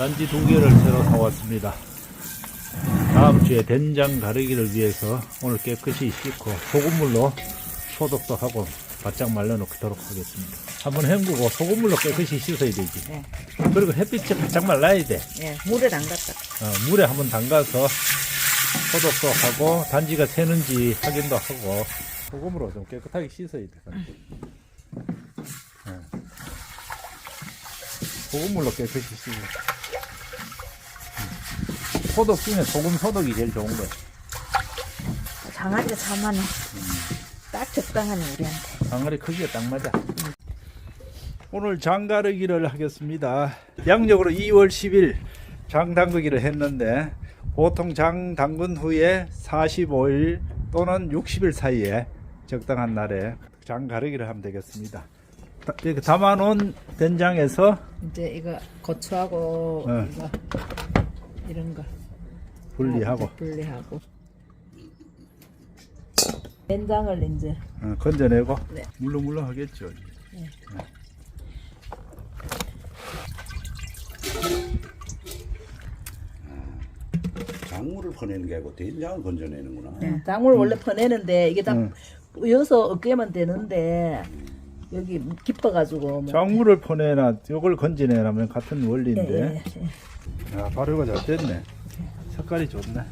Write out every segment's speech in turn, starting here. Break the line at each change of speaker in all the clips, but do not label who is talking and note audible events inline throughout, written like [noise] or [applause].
단지 두 개를 새로 사왔습니다. 다음 주에 된장 가르기를 위해서 오늘 깨끗이 씻고 소금물로 소독도 하고 바짝 말려놓도록 하겠습니다. 한번 헹구고 소금물로 깨끗이 씻어야 되지.
네.
그리고 햇빛에 바짝 말라야 돼.
예, 물에 담갔다.
어, 물에 한번 담가서 소독도 하고 단지가 새는지 확인도 하고 소금으로 좀 깨끗하게 씻어야 돼. 어. 소금물로 깨끗이 씻어. 음. 소독 중에 소금 소독이 제일 좋은 거야.
장아리가 참 많네. 딱 적당하네, 우리한테.
장아리 크기가 딱 맞아. 오늘 장가르기를 하겠습니다. 양력으로 2월 10일 장 담그기를 했는데 보통 장 담근 후에 45일 또는 60일 사이에 적당한 날에 장 가르기를 하면 되겠습니다. 다- 이렇게 담아놓은 된장에서
이제 이거 고추하고
네.
이거 이런 거
분리하고
다 분리하고 된장을 이제
어, 건져내고
네.
물렁물렁 하겠죠.
작물을 퍼내는 게 아니고 된장을 건져내는구나.
네, 장을 원래 퍼내는데 이게 다
음.
여서 어깨면 되는데 여기 깊어가지고 뭐.
작물을 퍼내나 이걸 건져내라면 같은
예,
원리인데
예, 예.
야, 발효가 잘 됐네. 색깔이 좋네.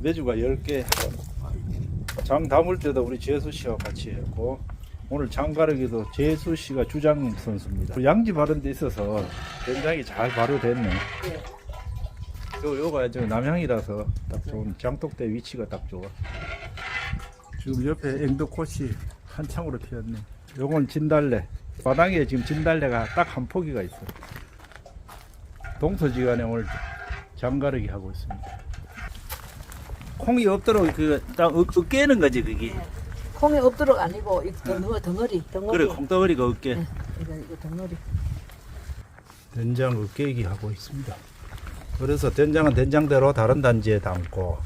메주가 10개. 장 담을 때도 우리 재수 씨와 같이 했고, 오늘 장 가르기도 재수 씨가 주장 선수입니다. 양지 바른 데 있어서 굉장히 잘 발효됐네. 요, 요가 저 남향이라서 딱 좋은 장독대 위치가 딱 좋아. 지금 옆에 앵도꽃이 한창으로 피었네. 요건 진달래. 마당에 지금 진달래가 딱 한 포기가 있어. 동서지간에 오늘 장가르기 하고 있습니다. 콩이 없도록 그딱 으깨는 거지 그게.
콩이 없도록 아니고 이 덩어리 덩어리 덩어리
그래 콩덩어리가 으깨.
네, 이거 이거 덩어리
된장 으깨기 하고 있습니다. 그래서 된장은 된장대로 다른 단지에 담고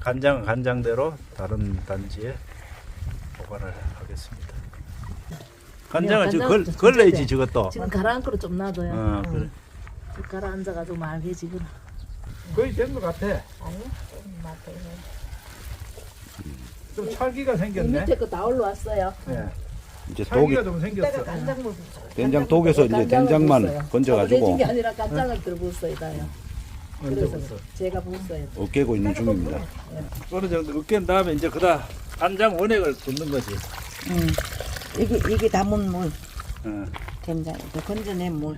간장은 간장대로 다른 단지에 보관을 하겠습니다. 간장을 지금 걸,
간장은 좀
저것도.
지금 가라앉고로 좀 놔둬요.
어,
응.
그래.
좀 가라앉아가지고 말게 지금.
거의 된 것 같아.
좀 놔둬요.
좀 찰기가
이
생겼네.
밑에 거 다 올라왔어요.
네.
이제 독이
찰기가 좀 생겼어.
이따가 간장물
된장 독에서 이제 된장만 건져가지고
게 아니라 간장을 들어부었어요, 이다요.
언제
그래서? 제가 부었어요.
으깨고 있는 중입니다.
어느 정도 으깬 다음에 이제 그다 간장 원액을 붓는 거지.
음, 이게 이게 담은 물
어.
된장, 건져낸 물.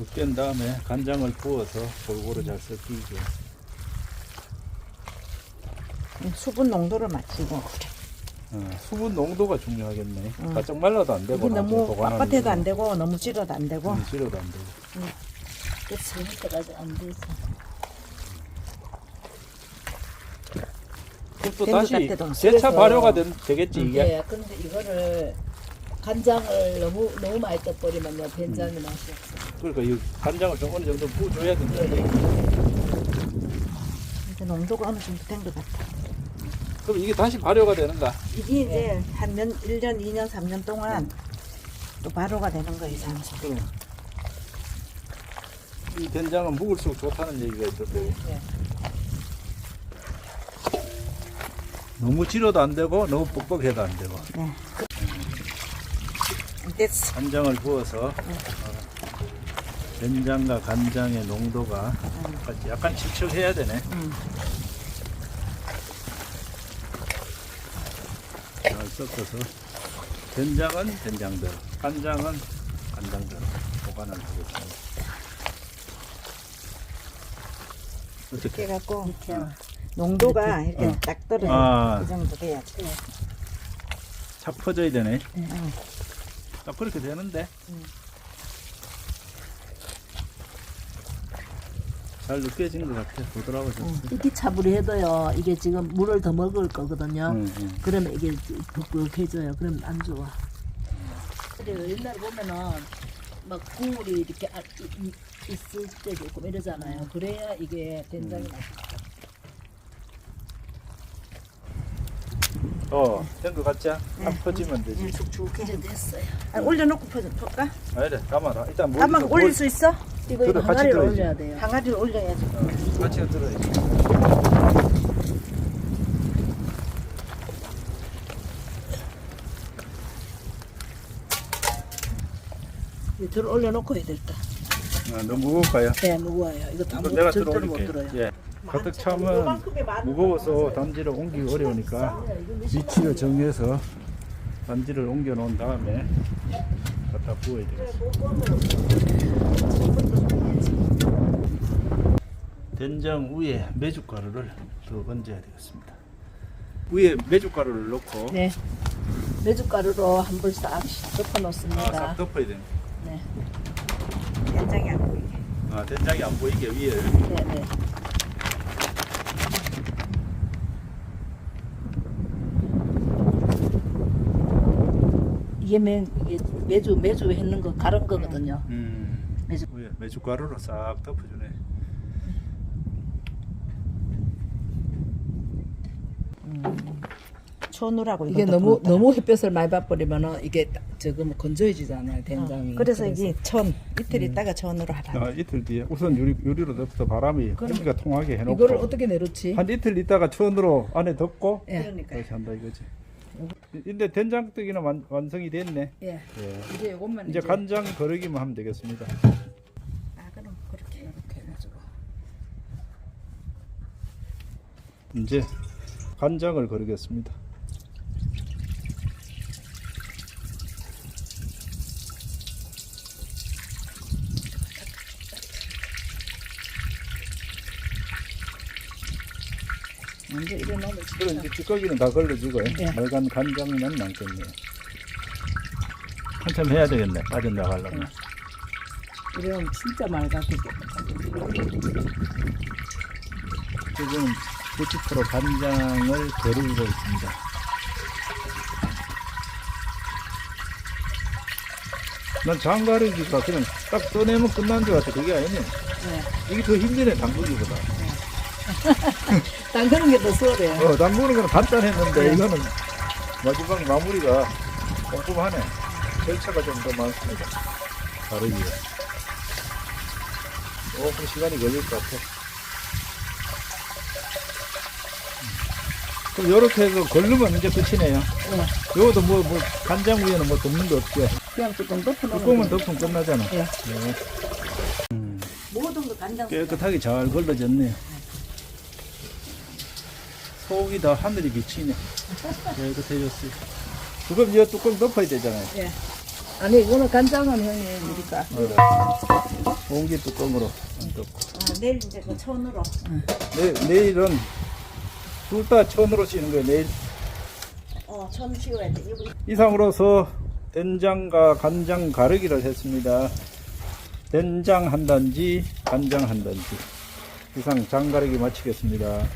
으깬 다음에 간장을 부어서 골고루 잘 섞이게.
수분 농도를 맞추고.
어, 수분 농도가 중요하겠네.
음.
바짝 말라도 안 되고
이게 너무 빳빳해도 안
거.
되고 너무 질어도 안 되고.
음, 싫어도 안 되고.
그치, 밑에까지 안 돼서.
그럼 또
된것
다시
같아도. 그래서-
발효가 된, 되겠지 이게.
네, 근데 이거를 간장을 너무 너무 많이 떠버리면요 된장이
음.
맛이 없어.
그러니까 이 간장을 좀 어느 정도 부어줘야 된다.
이제 농도가 어느 정도 된 것 같아.
그럼 이게 다시 발효가 되는가?
이게 이제 한 년, 1년, 2년, 3년 동안 또 발효가 되는 거예요, 이상하죠.
그럼 이 된장은 묵을수록 좋다는 얘기가 있던데.
네.
너무 질어도 안 되고 너무 뻑뻑해도 안 되고.
네. 됐어.
간장을 부어서 어, 된장과 간장의 농도가 약간 칙칙해야 되네.
음.
잘 섞어서 된장은 된장대로, 간장은 간장대로 보관을 하겠습니다. 어떻게?
해갖고 농도가 이렇게
어.
딱 떨어져.
아.
이 정도 돼야지.
착 퍼져야 되네.
응.
딱 그렇게 되는데.
음.
잘 느껴진 것 같아. 부드러워졌어.
이게 차불이 해도요, 이게 지금 물을 더 먹을 거거든요.
응, 응.
그러면 이게 붉붉해져요. 그러면 안 좋아. 근데 옛날에 보면은 막 국물이 이렇게 아- 이- 이- 있을 때도 있고 이러잖아요. 그래야 이게 된장이 맛있어.
어, 된거 같지? 한 퍼지면 되지.
응, 죽죽해.
이제 됐어요.
아, 올려놓고 퍼- 퍼까?
아니래, 담아라. 일단 뭐
한번 올릴 수 있어?
이거 이거
같이
항아리를
들어야지.
올려야 돼요.
항아리를 올려야지.
같이 들어야지.
들어 올려놓고 해야 될까?
아, 너무 무거울까요?
네, 무거워요. 이거 다
이거
무,
내가
절대로 못
들어올게.
들어요.
예. 가득 차면 무거워서 단지를 옮기기 어려우니까 위치를 정해서 단지를 옮겨 놓은 다음에 갖다 부어야 되겠습니다. 된장 위에 메주가루를 더 얹어야 되겠습니다. 위에 메주가루를 넣고
네. 메주가루로 한 번 싹 덮어
아,
놓습니다.
싹 덮어야 됩니다.
네.
된장이 안 보이게.
아, 된장이 안 보이게 위에
네, 네. 이게 매, 이게 매주 매주 했는 거 가른 거거든요.
음,
메주-
위에 메주가루로 싹 덮어주네.
초누라고
이게
이것도
너무. 너무 햇볕을 많이 봐버리면은 이게 뭐 건조해지잖아요 된장이.
어, 그래서 이게 천 이틀 있다가 천으로 하라.
아, 이틀 뒤에 우선 유리, 유리로 덮어 바람이 공기가 통하게 해놓고
이거를 어떻게 내놓지?
한 이틀 있다가 천으로 안에 덮고
예.
그러니까
다시 한다 이거지. 근데 된장뜨기는 완, 완성이 됐네.
예.
예.
이제 이것만
이제 간장 거르기만 하면 되겠습니다.
아 그럼 그렇게.
이렇게 해가지고.
이제 간장을 거르겠습니다.
먼저 이래 놓으면
그럼 이제 찌꺼기는 다 걸러지고
예.
빨간 간장만 남겠네요. 한참 해야 되겠네. 빠져나가려면.
이러면 진짜 맑아지고.
지금 90% 간장을 거르고 있습니다. 난 장가르기가 그냥 딱 떠내면 끝난 줄 같아. 그게 아니네.
네.
이게 더 힘드네, 담그기보다.
담그는 게 더 수월해요.
어, 담그는 거는 간단했는데,
네.
이거는 마지막 마무리가 꼼꼼하네. 절차가 좀 더 많습니다. 가르기가. 조금 시간이 걸릴 것 같아. 그럼 요렇게 해서 걸르면 이제 끝이네요.
네.
요것도 뭐, 뭐, 간장 위에는 뭐 덮는 거 없죠.
그냥 뚜껑 덮어놓으면
뚜껑은. 덮으면 끝나잖아.
예.
네.
모든 거 간장.
깨끗하게 잘 걸러졌네요. 속이 다 하늘이 비치네. 깨끗해졌어요. [laughs] 그럼 이 뚜껑 덮어야 되잖아요.
예. 아니 이거는 간장은 형님 우리가
공기 뚜껑으로 덮고.
아, 내일 이제 그 천으로.
내, 내일은 둘 다 천으로 찌는 거예요. 내일
어, 천 씌워야 돼. 이거
이상으로서 된장과 간장 가르기를 했습니다. 된장 한 단지, 간장 한 단지. 이상 장 가르기 마치겠습니다.